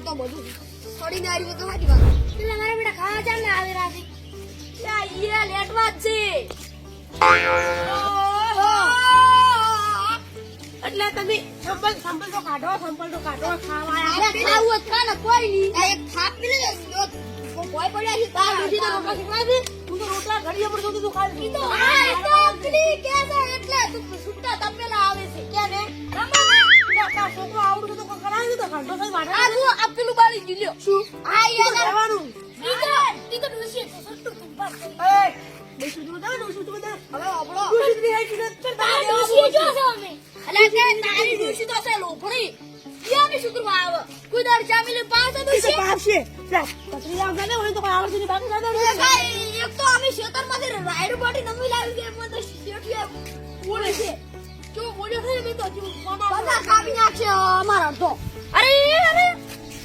બધું થોડી દારી તો હાજી વાત. એટલે મારા બેટા ખાવા ચાલ ને આવે રાતે. યા ઈએ લેટવા જ છે. એટલે તમે સંભળ સંભળ તો કાઢો સંભળ તો કાઢો ખાવા આવે ખાવું ખા ને કોઈ નહીં. એક થાપ પી ને કોઈ પડ્યા છે તાર નથી તો રોટલા શીખવાય તું તો રોટલા ઘડી પર સુધી તું ખાલી તો આ તો કે એટલે તું સુટ્ટા બાળી શું આ યાર કરવાનું ઈ તો સટ્ટુ એ ડોસું તું હવે આપણો ડોસી જો છો અમે અલા તે તારી ડોશી તો છે આવે કોઈ દર તો તો છે પતરી આવશે ને હોય તો કોઈ આવડશે નહીં બાકી દાદા એક તો અમે ખેતરમાંથી રાયડું બાટી નમી લાવી તો શેઠિયા બોલે છે જો બોલ્યો છે મેં તો હજુ મામા બધા કાપી નાખશે અમારા તો અરે અરે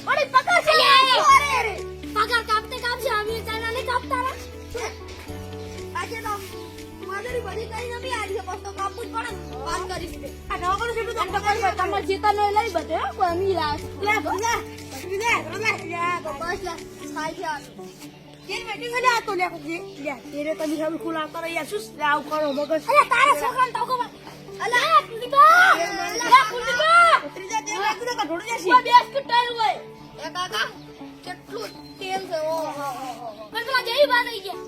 અરે પકડ છે અરે અરે પગાર કાપતે કાપશે અમે ચાના નહીં કાપતા રા આજે તો માદરી બધી કઈ નમી આવી બસ તો કાપવું જ પડે વાત કરી દીધી આ નવકરો છે તો તમારે જેતા ન લઈ બધે હો, કોઈ લે ભગા પતરી દે ભગા યા તો બસ લે ખાઈ છે આ. બેટી ગલે આ તો લે કુકી લે તેરે તમે સબ ખુલા કરો યાર સુસ લાવ કરો મગજ અરે તારા છોકરાને તો કહો અલા કુંદીકા અલા કુંદીકા પતરી દે તેલ લાગી ઢોળી જશે આ બેસ હોય એ કાકા કેટલું તેલ છે? ઓ હો હો હો. પણ જેવી વાત આવી ગયા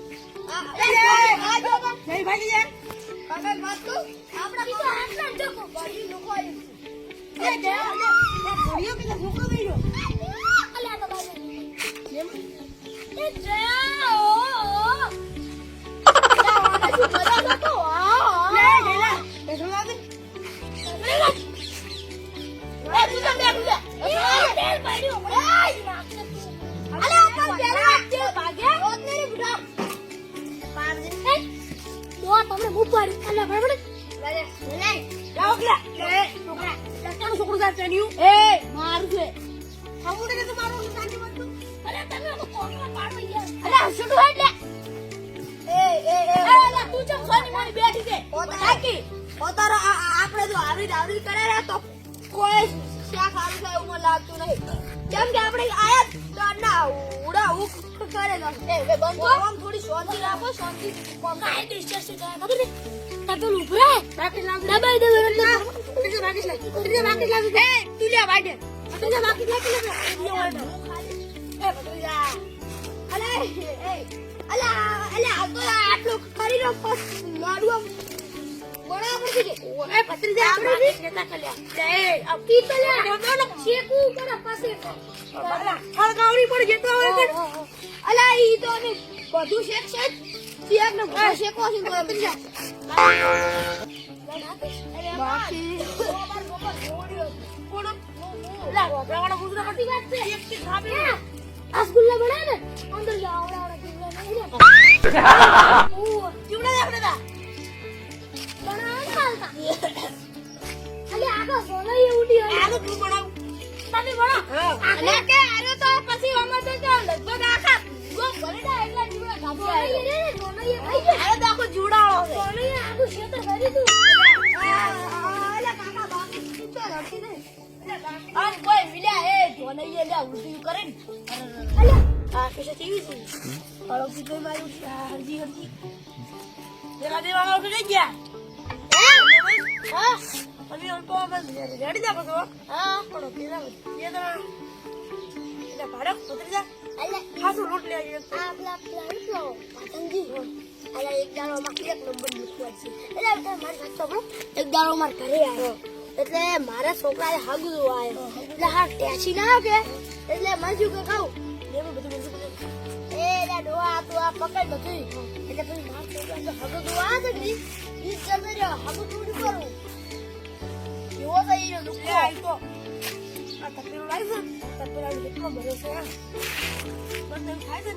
આ એ આ જો બા. ભાગી જાય. કાકા વાત તો આપણા તો આટલા જોકો બધી લોકો આવી છે. એ જે એ ઘોડીઓ કે છોકરો ગયો. છોકરા લટકાનો છોકરો સાથે ચડ્યું એ! મારું છે. સામુડે કે તો તમે પાડો યાર એ એ એ. ચમ સોની મોની બેઠી છે? આપણે જો કરે તો કોઈ શાક હારું થાય એવું લાગતું નહીં. કેમ કે આપણે આયા તો ના ઉડા ઉક કરે છે. એ બંધ થોડી શાંતિ રાખો શાંતિ. કાઈ ડિસ્ટર્બ છે ખબર ને. તાતો ઉભરે બાકી લાવ દબાઈ દે એટલે તે બાકી લાવ. એટલે બાકી લાગી એ તું લે વાડે. એટલે બાકી લાગી લે એ બટુયા અલે એ અલા અલા તો આટલું કરી રો લાડવા બરાબર છે કે એ દે આપણે કેતા કલ્યા એ અબ કી તો લે. શેકુ કરે પાસે હળગાવડી પર જેતો આવે અલા ઈ તો બધું શેક છે શેક ને શેકો છે તો ભત્રીજા બાકી કોણ લા વાળા મુદ્રા પર સાચી વાત છે એક થી ખાબી આ સ્કૂલના બના ને અંદર જાવ આવડા આવડા કેવડા નહીં રે ઓ જીવડા આપણે તા બનાવ. ચાલતા અલે આગળ સોનો એ ઉડી હોય તું બનાવ તમે બનો અને કે આરો તો પછી અમે તો લગભગ આખા આમ કોઈ મિલ્યા એ જોનઈએ લ્યા ઉલટી કરે ને આ કેસે ટીવી છે હળો કીધું મારું હરજી હરજી પેલા દેવાના ઉઠી જઈ ગયા હા અમે અલ્પો બસ રેડી જા બસો હા પડો પેલા બે જણા એટલે ભાડક ઉતરી જા એક દાડો મારી ઘરે એટલે મારા છોકરાએ હાગુ આવ્યો. એટલે હા ટેસી ના આવે એટલે મને શું કે ખાવ એમાં બધું બધું બધું એ ડોહા તું આ પકડ બધું એટલે પછી મારા છોકરા તો હાગુ દુઆ છે કે ઈ જતો રહ્યો. હાગુ થોડું કરું. એવો તો ઈ લુકો આઈ આ તપેલું લાવી છે તપેલા કેટલો ભરે છે. બસ એમ છે ને?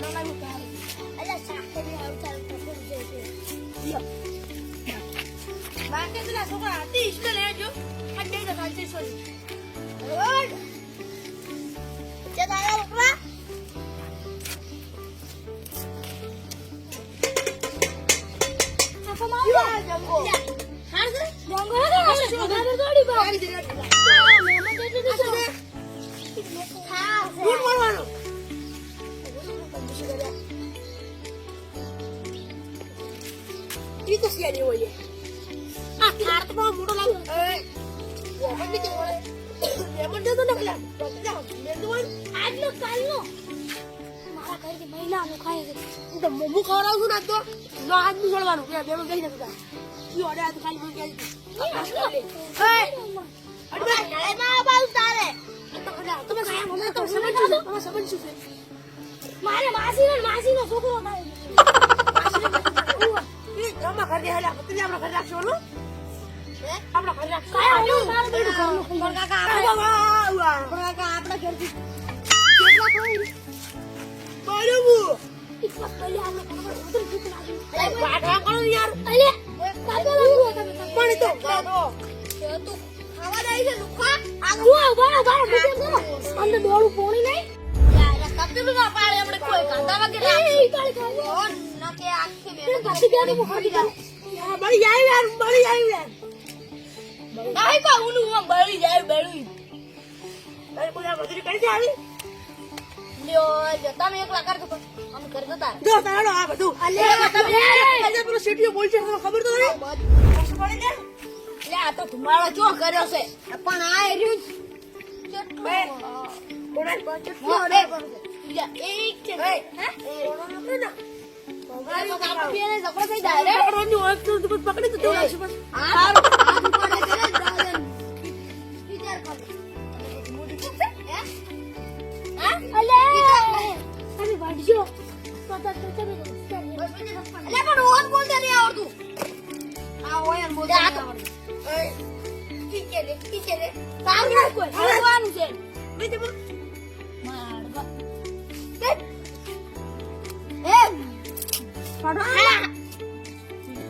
ના લાવ્યું તો હારું. એટલે શાકભાજી આવતા પકડ છે બાકી પેલા છોકરા હતી ઈશ્વર લેજો આ બે તો કાંઈ સોરી બરાબર જે તારા રોકડા આખો માં જંગો હા સર જંગો હે ને આપણે થોડી બા આવી જરા મહેમાન જેટલું છે નીચે વળે. લેમન હું તો ને પેલા કહી પણ કાકા આપણે. પણ કાકા આપણા ઘરથી કેટલા ખાઈ બરોબર. ઇસ્મત પહેલી આને ખબર ઉતરી ચૂકી નાખી અરે કરો યાર અલે કાકા લાગુ તમે પણ એ તો ખાવા જાય છે લુખા તું આ બાર બાર મુજે કરો અંદર ડોળું પોણી નહીં યાર કપિલ ના પાડે આપણે કોઈ કાંદા વગર એ ઈ કાળી ખાઈ નકે આખે તે મેં ગયા તો ખાડી જાય બળી જાય યાર બળી જાય યાર નહીં કા ઉનું આમ બળી જાય બળી તારે આ મજૂરી કરી છે આવી લ્યો જતા ને એકલા કરતો તો આમ કર જતા જો તારો આ બધું અલે આજે પેલો સીટીઓ બોલશે તમને ખબર તો નહીં કશું પડે ને લે આ તો ધુમાડો ચો કર્યો છે પણ આ એર્યું બે. કોણે? એક છે હે? હે કોણો ને? રે પકડી તો તું તમે તો તમે અલે પણ ઓન બોલતે નહીં આવડતું. આ ઓયન બોલતે નહીં આવડતું. એ, રે ઠીક રે. તારું ના કોઈ? હળવાનું છે. બીજું બોલ. મારવા. એ પડો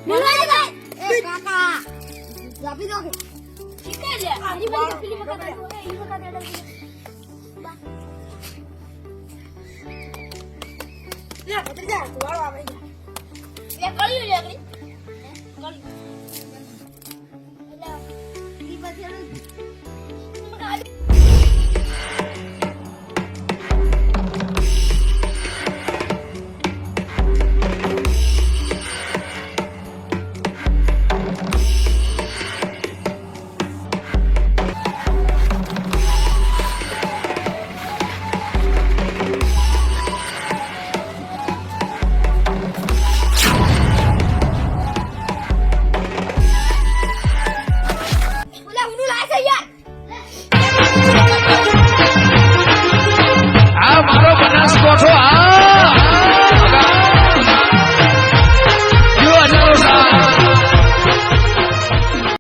બોલાય ભાઈ. એ કાકા. જાપી દો. કે ઠીક છે આની બધી પેલી વખત એ વખત લે, ભત્રીજા, તું વાળો આવે. એ કળ્યું લે કળી કળી એટલે ઈ પછી